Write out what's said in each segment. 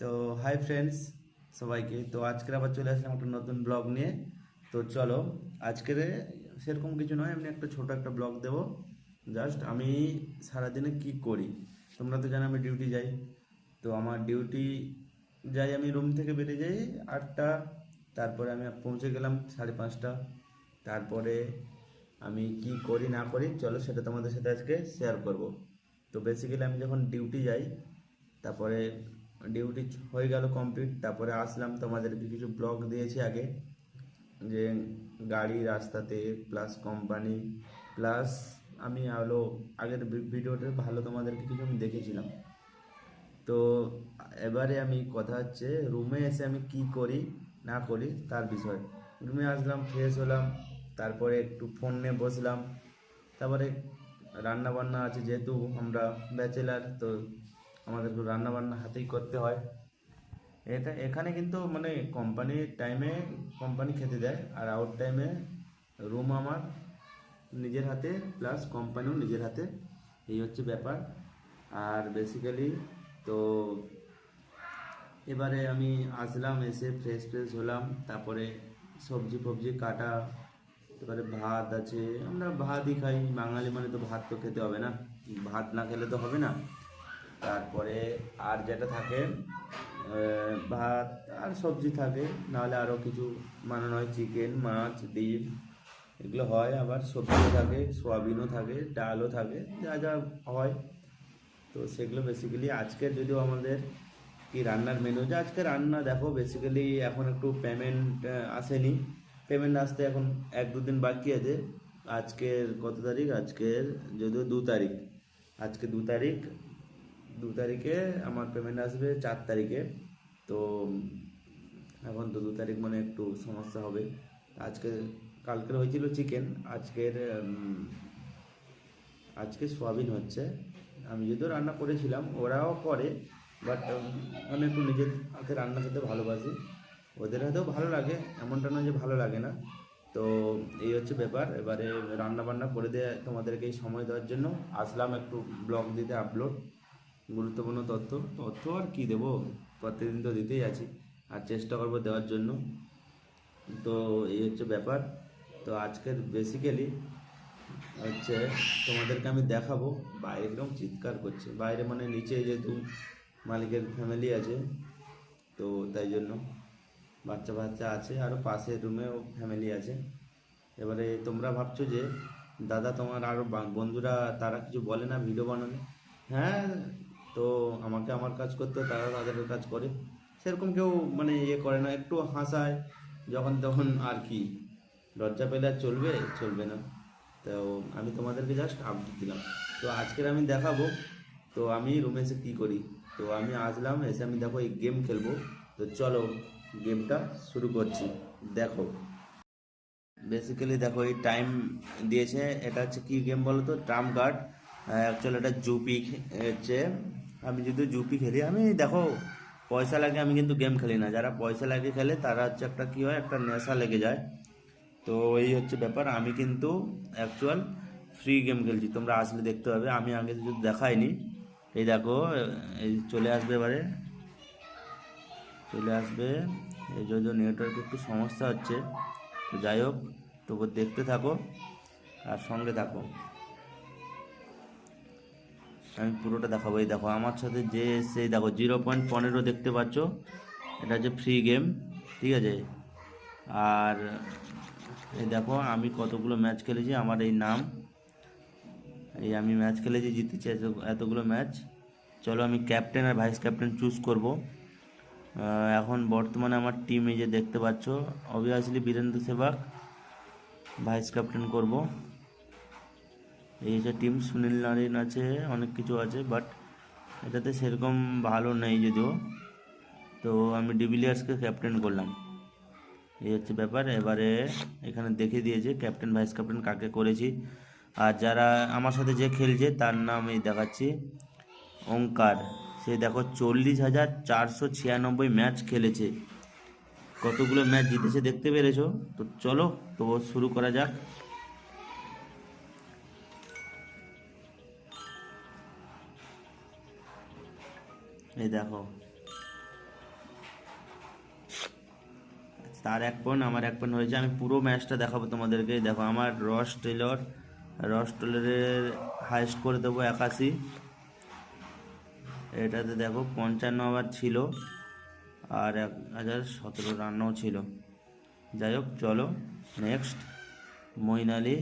তো hi friends সবাইকে। তো আজকের আবার চলে আসলাম একটা নতুন ব্লগ নিয়ে। তো চলো, আজকের সেরকম কিছু নয়, এমনি একটা ছোট একটা ব্লগ দেবো। জাস্ট আমি সারাদিনে কি করি? তোমরা তো জানো আমি ডিউটি যাই। তো আমার ডিউটি যাই আমি রুম থেকে বেরিয়ে যাই আটটা, তারপরে আমি পৌঁছে গেলাম সাড়ে পাঁচটা। তারপরে আমি কি করি, না করি, চলো সেটা তোমাদের সাথে আজকে শেয়ার করব। তো বেসিক্যালি আমি যখন ডিউটি যাই, তারপরে ডিউটি হয়ে গেল কমপ্লিট তারপরে আসলাম তোমাদেরকে কিছু ব্লগ দিয়েছি আগে? যে গাড়ি রাস্তাতে প্লাস কোম্পানি প্লাস আমি হলো আগের ভি- ভিডিওতে ভালো তোমাদেরকে কিছু আমি দেখেছিলাম। তো এবারে আমি কথা হচ্ছে রুমে এসে আমি কি করি, না করি, তার বিষয়। রুমে আসলাম ফ্রেশ হলাম, তারপরে একটু ফোন নিয়ে বসলাম। তারপরে রান্না বান্না আছে, যেহেতু আমরা ব্যাচেলার তো আমাদেরকে রান্না বান্না হাতেই করতে হয়। এটা এখানে কিন্তু মানে কোম্পানির টাইমে কোম্পানি খেতে দেয়, আর আউট টাইমে রুম আমার নিজের হাতে প্লাস কোম্পানিও নিজের হাতে। এই হচ্ছে ব্যাপার। আর বেসিক্যালি তো এবারে আমি আসলাম, এসে ফ্রেশ ফ্রেশ হলাম। তারপরে সবজি ফবজি কাটা, এবারে ভাত আছে। আমরা ভাতই খাই। বাঙালি মানে তো ভাত তো খেতে হবে না। ভাত না খেলে তো হবে না। তারপরে আর যেটা থাকে ভাত আর সবজি থাকে, নাহলে আরও কিছু বানানো হয় চিকেন, মাছ, ডিম, এগুলো হয়। আবার সবজিও থাকে, সোয়াবিনও থাকে, ডালও থাকে, যা যা হয়। তো সেগুলো বেসিক্যালি আজকের যদিও আমাদের কি রান্নার মেনু যে আজকে রান্না দেখো বেসিক্যালি এখন একটু পেমেন্ট আসেনি। পেমেন্ট আসতে এখন এক দু দিন বাকি আছে। আজকের কত তারিখ? আজকের যদিও দু তারিখ। আজকে দু তারিখ দু তারিখে আমার পেমেন্ট আসবে, চার তারিখে। তো এখন তো দু তারিখ মানে একটু সমস্যা হবে। আজকে, কালকের হয়েছিল চিকেন আজকের আজকে সোয়াবিন হচ্ছে। আমি যদিও রান্না করেছিলাম, ওরাও করে বাট আমি একটু নিজের হাতে রান্না খেতে ভালোবাসি। ওদের হাতেও ভালো লাগে, এমনটা নয় যে ভালো লাগে না। তো এই হচ্ছে ব্যাপার। এবারে রান্না বান্না করে দিয়ে তোমাদেরকে এই সময় দেওয়ার জন্য। আসলাম একটু ব্লগ দিতে আপলোড গুরুত্বপূর্ণ তথ্য। তথ্য আর কি দেবো? প্রত্যেকদিন তো দিতেই আছি। আর চেষ্টা করব দেওয়ার জন্য। তো এই হচ্ছে ব্যাপার। তো আজকের বেসিক্যালি হচ্ছে তোমাদেরকে আমি দেখাবো। বাইরে একদম চিৎকার করছে। বাইরে মানে নিচে যেহেতু মালিকের ফ্যামিলি আছে। তো তাই জন্য বাচ্চা বাচ্চা আছে। আরও পাশের রুমেও ফ্যামিলি আছে। এবারে তোমরা ভাবছ যে, দাদা তোমার আরও বন্ধুরা তারা কিছু বলে না? ভিডিও বানানো হ্যাঁ তো আমাকে আমার কাজ করতে তারা তাদের কাজ করে। সেরকম কেউ মানে ইয়ে করে না, একটু হাসায়, যখন তখন আর কি। লজ্জা পেলে আর চলবে চলবে না। তো আমি তোমাদেরকে জাস্ট আপডেট দিলাম। তো আজকের আমি দেখাবো, তো আমি রুমে এসে কী করি? তো আমি আসলাম, এসে আমি দেখো এই গেম খেলব। তো চলো গেমটা শুরু করছি। দেখো। বেসিক্যালি দেখো, এই টাইম দিয়েছে, এটা হচ্ছে কী গেম বলো তো ট্রাম কার্ড অ্যাকচুয়ালি এটা জুপি হচ্ছে আমি যদি জুপি খেলি, আমি দেখো, পয়সা লাগে আমি কিন্তু গেম খেলি না। যারা পয়সা লাগে খেলে, তারা হচ্ছে একটা কী হয়, একটা নেশা লেগে যায়। তো এই হচ্ছে ব্যাপার। আমি কিন্তু অ্যাকচুয়াল ফ্রি গেম খেলছি। তোমরা আসলে দেখতে পাবে। আমি আগে যদি দেখাইনি। এই দেখো, এই চলে আসবে এবারে। চলে আসবে। এই জন্য নেটওয়ার্ক একটু সমস্যা হচ্ছে। তো যাই হোক তবু দেখতে থাকো আর সঙ্গে থাকো। আমি পুরোটা দেখাবো। এই দেখো, আমার সাথে যে সেই দেখো, জিরো পয়েন্ট পনেরো দেখতে পাচ্ছ। এটা হচ্ছে ফ্রি গেম ঠিক আছে? আর এই দেখো, আমি কতগুলো ম্যাচ খেলেছি, আমার এই নাম। এই আমি ম্যাচ খেলেছি, জিতেছি এত- এতগুলো ম্যাচ চলো, আমি ক্যাপ্টেন আর ভাইস ক্যাপ্টেন চুজ করব। এখন বর্তমানে আমার টিম এই যে দেখতে পাচ্ছ obviously Virender Sehwag vice captain করব। এই যে টিম সুনীল নারিন আছে, অনেক কিছু আছে বাট এটাতে সেরকম ভালো নেই যদিও। তো আমি ডিভিলিয়ার্সকে ক্যাপ্টেন করলাম। এই হচ্ছে ব্যাপার। এবারে এখানে দেখে দিয়েছে ক্যাপ্টেন ভাইস ক্যাপ্টেন কাকে করেছি। আর যারা আমার সাথে যে খেলছে, তার নাম এই দেখাচ্ছি। ওঙ্কার। সে দেখো চল্লিশ হাজার চারশো ছিয়ানব্বই ম্যাচ খেলেছে। কতগুলো ম্যাচ জিতেছে দেখতে পেরেছ? তো চলো, তো শুরু করা যাক। এই দেখো। তার এক পন আমার এক পন হয়েছে। আমি পুরো ম্যাচটা দেখাবো তোমাদেরকে। দেখো, আমার রস টেলর রস টেলরের হাইস্ট করে দেবো একাশি। এটাতে দেখো, পঞ্চান্ন ওভার ছিল আর এক হাজার সতেরো রানও ছিল। যাই হোক, চলো নেক্সট মইনালি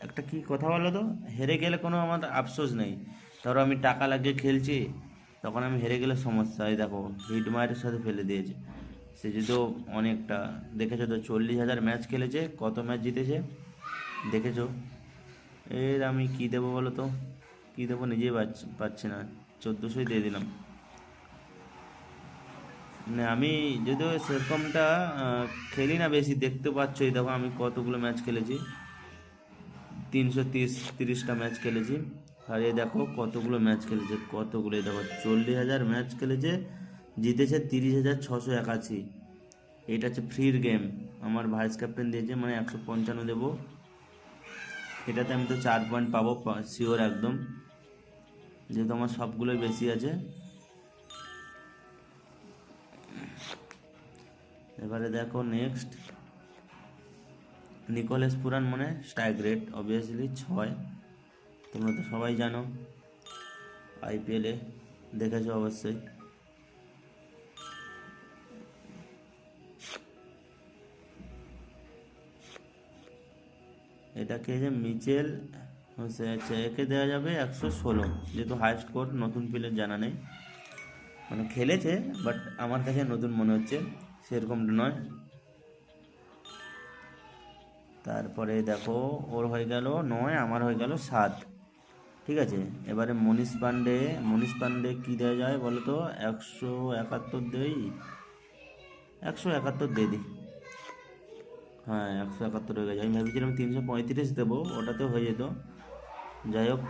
একটা কি কথা বলো তো? হেরে গেলে কোনো আমার আফসোস নেই। ধরো আমি টাকা লাগিয়ে খেলছি তখন আমি হেরে গেলে সমস্যা। হয় দেখো হিটমায়ারের সাথে ফেলে দিয়েছে। সে যদিও অনেকটা, দেখেছ তো, চল্লিশ হাজার ম্যাচ খেলেছে, কত ম্যাচ জিতেছে? দেখেছ? এর আমি কি দেবো বলো তো? কী দেবো নিজেই পাচ্ছি না। চোদ্দোশোই দিয়ে দিলাম। মানে আমি যদিও সেরকমটা খেলি না বেশি, দেখতে পাচ্ছই। দেখো, আমি কতগুলো ম্যাচ খেলেছি। তিনশো তিরিশ, তিরিশটা ম্যাচ খেলেছি। আর এই দেখো কতগুলো ম্যাচ খেলেছে, কতগুলো দেখো, চল্লিশ হাজার ম্যাচ খেলেছে, জিতেছে তিরিশ হাজার ছশো একাশি। এটা হচ্ছে ফ্রির গেম, আমার ভাইস ক্যাপ্টেন দিয়েছে মানে একশো পঞ্চান্ন দেবো। এটাতে আমি তো চার পয়েন্ট পাবো শিওর একদম। যেহেতু আমার সবগুলোই বেশি আছে। এবারে দেখো নেক্সট নিকোলাস পুরান মানে স্ট্রাইক রেট অবভিয়াসলি ছয়। তোমরা তো সবাই জানো আইপিএলে দেখেছ অবশ্যই। এটাকে যে মিচেল আচ্ছা একে দেওয়া যাবে একশো ষোলো, যেহেতু হাই স্কোর নতুন প্লেয়ার জানা নেই। মানে খেলেছে বাট আমার কাছে নতুন মনে হচ্ছে সেরকমটা নয়। তারপরে দেখো, ওর হয়ে গেল নয়, আমার হয়ে গেল সাত। ঠিক আছে? এবারে মনীষ পান্ডে মনীষ পান্ডে কী দেওয়া যায় বলো তো একশো একাত্তর দেই। একশো একাত্তর দিয়ে দিই। হ্যাঁ একশো একাত্তর হয়ে গেছে। আমি ভেবেছিলাম তিনশো পঁয়ত্রিশ দেবো, ওটাতে হয়ে যেত। যাই হোক,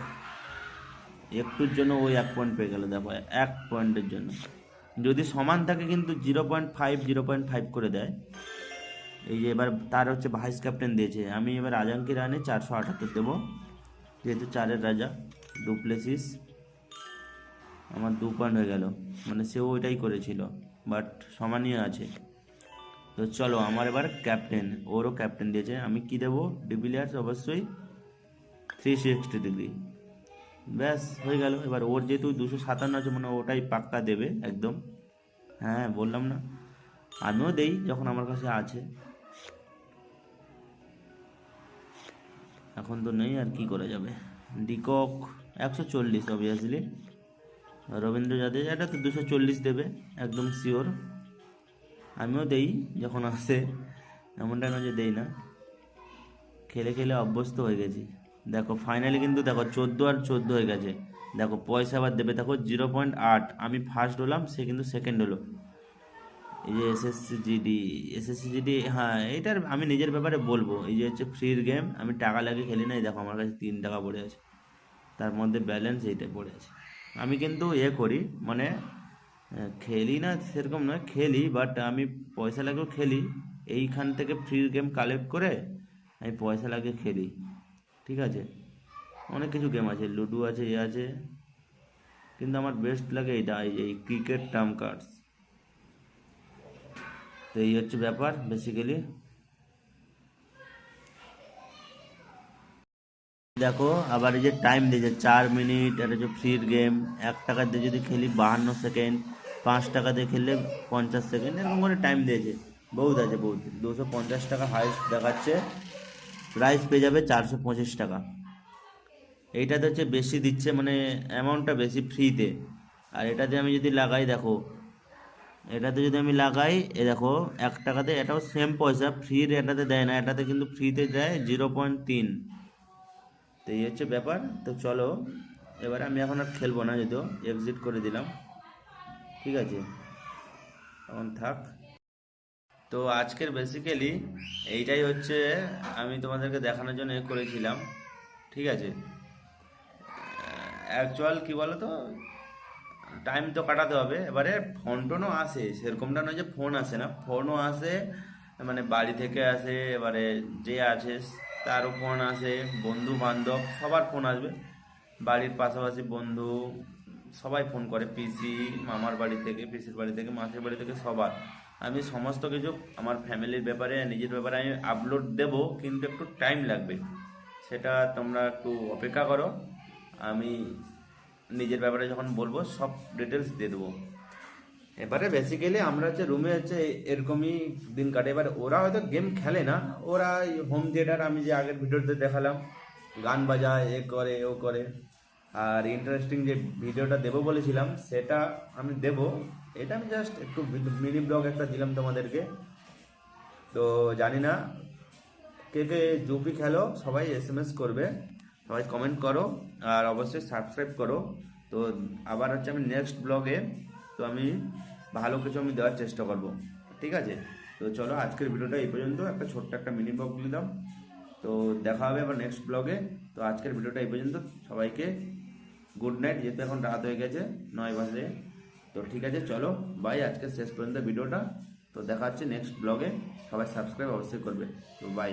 একটুর জন্য ওই এক পয়েন্ট পেয়ে গেল, দেখো, এক পয়েন্টের জন্য। যদি সমান থাকে কিন্তু zero point five zero point five করে দেয়। এই যে এবার তার হচ্ছে ভাইস ক্যাপ্টেন দিয়েছে। আমি এবার আজাঙ্কি রানে চারশো আটাত্তর দেবো। যেহেতু চারের রাজা ডুপ্লেসিস আমার দু পয়েন্ট হয়ে গেল। মানে সেও ওইটাই করেছিল বাট সমানই আছে। তো চলো, আমার এবার ক্যাপ্টেন ওরও ক্যাপ্টেন দিয়েছে। আমি কি দেবো? ডিভিলিয়ার্স অবশ্যই থ্রি সিক্সটি ডিগ্রি ব্যাস, হয়ে গেল। এবার ওর যেহেতু দুশো সাতান্ন আছে মানে ওটাই পাক্কা দেবে একদম। হ্যাঁ বললাম না। আমিও দেই, যখন আমার কাছে আছে। এখন তো নেই আর কি করা যাবে। ডিকক একশো চল্লিশ অবভিয়াসলি রবীন্দ্র জাদেজা, এটা তো দুশো চল্লিশ দেবে, একদম শিওর আমিও দেই, যখন আসে। এমনটা না যে দেই না। খেলে খেলে অভ্যস্ত হয়ে গেছি। দেখো ফাইনালি কিন্তু দেখো, চোদ্দ আর চোদ্দ হয়ে গেছে। দেখো, পয়সা আবার দেবে। দেখো জিরো পয়েন্ট আট আমি ফার্স্ট হলাম, সে কিন্তু সেকেন্ড হলো। এই যে এসএসসি জিডি এসএসসি জিডি হ্যাঁ এইটার আমি নিজের ব্যাপারে বলব। এই যে হচ্ছে ফ্রির গেম আমি টাকা লাগিয়ে খেলি না দেখো আমার কাছে তিন টাকা পড়ে আছে। তার মধ্যে ব্যালেন্স এইটা পড়ে আছে। আমি কিন্তু এ করি মানে খেলি না সেরকম নয়, খেলি বাট আমি পয়সা লাগেও খেলি। এইখান থেকে ফ্রির গেম কালেক্ট করে আমি পয়সা লাগিয়ে খেলি। ঠিক আছে? অনেক কিছু গেম আছে, লুডো আছে, এ আছে। কিন্তু আমার বেস্ট লাগে এইটা, এই এই ক্রিকেট টার্ম কার্ডস তো এই হচ্ছে ব্যাপার বেসিক্যালি দেখো, আবার এই যে টাইম দিয়েছে চার মিনিট এটা হচ্ছে ফ্রির গেম এক টাকা দিয়ে যদি খেলি বাহান্ন সেকেন্ড পাঁচ টাকা দিয়ে খেললে পঞ্চাশ সেকেন্ড এরকম করে টাইম দিয়েছে। বহুত আছে বহুত। দুশো পঞ্চাশ টাকা হাইস্ট দেখাচ্ছে। প্রাইস পেয়ে যাবে চারশো পঁচিশ টাকা। এইটাতে হচ্ছে বেশি দিচ্ছে মানে অ্যামাউন্টটা বেশি ফ্রিতে আর এটাতে আমি যদি লাগাই, দেখো এটাতে যদি আমি লাগাই, এ দেখো, এক টাকাতে এটাও সেম পয়সা ফ্রির এটাতে দেয় না, এটাতে কিন্তু ফ্রিতে দেয় জিরো পয়েন্ট তিন। তো এই হচ্ছে ব্যাপার, তো চলো, এবারে আমি এখন আর খেলব না যদিও এক্সিট করে দিলাম। ঠিক আছে? এখন থাক। তো আজকের বেসিক্যালি এইটাই হচ্ছে, আমি তোমাদেরকে দেখানোর জন্য করেছিলাম। ঠিক আছে? অ্যাকচুয়াল কি বলো তো টাইম তো কাটাতে হবে। এবারে ফোন টোনও আসে, সেরকমটা নয় যে ফোন আসে না। ফোনও আসে মানে বাড়ি থেকে আসে, এবারে যে আছে তারও ফোন আসে, বন্ধু বান্ধব, সবার ফোন আসবে। বাড়ির পাশাপাশি বন্ধু, সবাই ফোন করে, পিসি, মামার বাড়ি থেকে, পিসির বাড়ি থেকে, মাসির বাড়ি থেকে সবার। আমি সমস্ত কিছু আমার ফ্যামিলির ব্যাপারে, নিজের ব্যাপারে আমি আপলোড দেব, কিন্তু একটু টাইম লাগবে। সেটা তোমরা একটু অপেক্ষা করো। আমি নিজের ব্যাপারে যখন বলব, সব ডিটেলস দিয়ে দেবো। এবারে বেসিক্যালি আমরা হচ্ছে রুমে হচ্ছে এরকমই দিন কাটে। এবার ওরা হয়তো গেম খেলে না, ওরা হোম থিয়েটার আমি যে আগের ভিডিওতে দেখালাম, গান বাজায়, এ করে, ও করে। আর ইন্টারেস্টিং যে ভিডিওটা দেবো বলেছিলাম, সেটা আমি দেব। এটা আমি জাস্ট একটু মিনি ব্লগ একটা দিলাম তোমাদেরকে। তো জানি না, কে কে জুপি খেলো, সবাই এস এম এস করবে। সবাই কমেন্ট করো আর অবশ্যই সাবস্ক্রাইব করো। তো আবার হচ্ছে আমি নেক্সট ব্লগে তো আমি ভালো কিছু আমি দেওয়ার চেষ্টা করব। ঠিক আছে? তো চলো আজকের ভিডিওটা এই পর্যন্ত। একটা ছোট্ট একটা মিনি ব্লগ দিলাম তো দেখা হবে আবার নেক্সট ব্লগে তো আজকের ভিডিওটা এই পর্যন্ত। সবাইকে গুড নাইট যেহেতু এখন রাত হয়ে গেছে, নয় বাজে। তো ঠিক আছে, চলো বাই আজকে শেষ পর্যন্ত ভিডিওটা। তো দেখা হচ্ছে নেক্সট ব্লগে সবাই সাবস্ক্রাইব অবশ্যই করবে। তো বাই